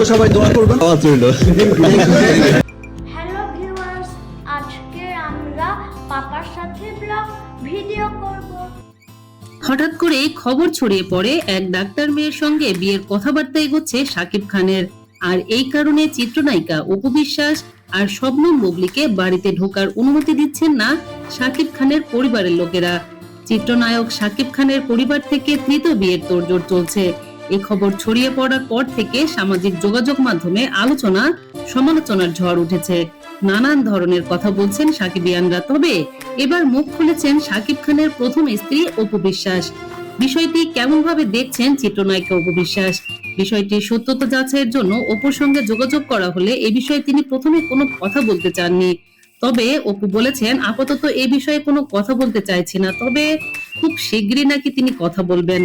তো সবাই দোয়া করবেন। আওয়াজ রইল হ্যালো ভিউয়ার্স আজকে আমরা পাপার সাথে ব্লগ ভিডিও করব। হঠাৎ করে খবর ছড়িয়ে পড়ে এক ডাক্তার মেয়ের সঙ্গে বিয়ের কথাবার্তা এগোচ্ছে শাকিব খানের। আর এই কারণে চিত্রনায়িকা অপু বিশ্বাস আর শবনম বুবলিকে বাড়িতে ঢোকার অনুমতি দিচ্ছেন না সাকিব খানের পরিবারের লোকেরা। চিত্রনায়ক শাকিব খানের পরিবার থেকে তৃতীয় বিয়ের তোড়জোড় চলছে। এই খবর ছড়িয়ে পড়ার পর থেকে সামাজিক যোগাযোগ মাধ্যমে আলোচনা, সমালোচনার ঝড় উঠেছে। নানান ধরনের কথা বলছেন সাকিবিয়ানরা, তবে এবার মুখ খুলেছেন শাকিব খানের প্রথম স্ত্রী অপু বিশ্বাস। বিষয়টি কেমন ভাবে দেখছেন চিত্রনায়িকা অপু বিশ্বাস? বিষয়টির সত্যতা যাচাইয়ের জন্য অপুর সঙ্গে যোগাযোগ করা হলে এ বিষয়ে তিনি প্রথমে কোনো কথা বলতে চাননি। তবে অপু বলেছেন, আপাতত এ বিষয়ে কোনো কথা বলতে চাইছি না, তবে খুব শীঘ্রই নাকি তিনি কথা বলবেন।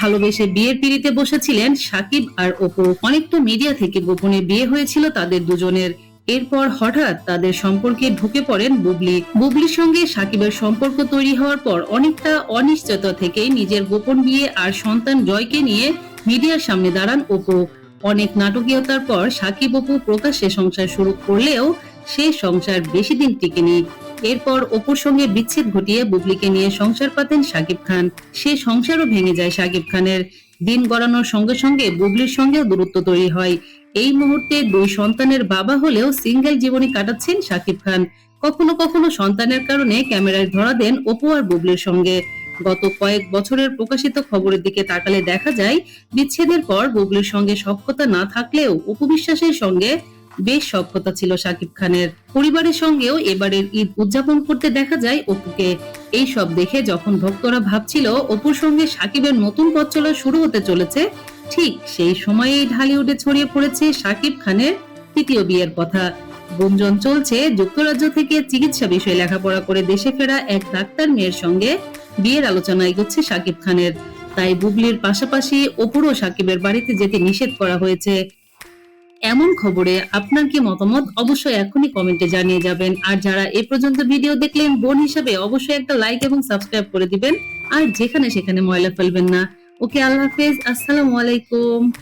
ভালোবেসে বিয়ের পিড়িতে বসেছিলেন সাকিব আর অপু। অনেক তো মিডিয়া থেকে গোপনে বিয়ে হয়েছিল তাদের দুজনের। এরপর হঠাৎ তাদের সম্পর্কে ঢুকে পড়েন বুবলি। বুবলির সঙ্গে সাকিবের সম্পর্ক তৈরি হওয়ার পর অনেকটা অনিশ্চয়তা থেকে নিজের গোপন বিয়ে আর সন্তান জয়কে নিয়ে মিডিয়ার সামনে দাঁড়ান অপু। অনেক নাটকীয়তার পর সাকিব অপু প্রকাশ্যে সংসার শুরু করলেও সে সংসার বেশি দিন টিকেনি। এরপর অপুর সঙ্গে বিচ্ছেদ ঘটিয়ে বুবলিকে নিয়ে সংসার পাতেন সাকিব খান। সে সংসারও ভেঙে যায় সাকিব খানের। দিন গড়ানোর সঙ্গে সঙ্গে বুবলির সঙ্গেও দূরত্ব তৈরি হয়। এই মুহূর্তে দুই সন্তানের বাবা হলেও সিঙ্গেল জীবনী কাটাচ্ছেন সাকিব খান। কখনো কখনো সন্তানের কারণে ক্যামেরায় ধরা দেন অপু আর বুবলির সঙ্গে। গত কয়েক বছরের প্রকাশিত খবরের দিকে তাকালে দেখা যায়, বিচ্ছেদের পর বুবলির সঙ্গে সখ্যতা না থাকলেও অপু বিশ্বাসের সঙ্গে বেশ সখ্যতা ছিল সাকিব খানের। পরিবারের সঙ্গেও এবারের ঈদ উদযাপন করতে দেখা যায় অপুকে। এই সব দেখে যখন ভক্তরা ভাবছিল অপুর সঙ্গে সাকিবের নতুন পথ চলা শুরু হতে চলেছে, ঠিক সেই সময়েই ঢালিউডে ছড়িয়ে পড়েছে সাকিব খানের তৃতীয় বিয়ের কথা। গুঞ্জন চলছে, যুক্তরাজ্য থেকে চিকিৎসা বিষয়ে লেখাপড়া করে দেশে ফেরা এক ডাক্তার মেয়ের সঙ্গে বিয়ের আলোচনা এগোচ্ছে সাকিব খানের। তাই বুবলির পাশাপাশি অপুরও সাকিবের বাড়িতে যেতে নিষেধ করা হয়েছে। এমন খবরে আপনার কি মতামত? অবশ্যই এখনই কমেন্টে জানিয়ে যাবেন। আর যারা এ পর্যন্ত ভিডিও দেখলেন, বোন হিসাবে অবশ্যই একটা লাইক এবং সাবস্ক্রাইব করে দিবেন। আর যেখানে সেখানে ময়লা ফেলবেন না। ওকে, আল্লাহ হাফেজ। আসসালামু আলাইকুম।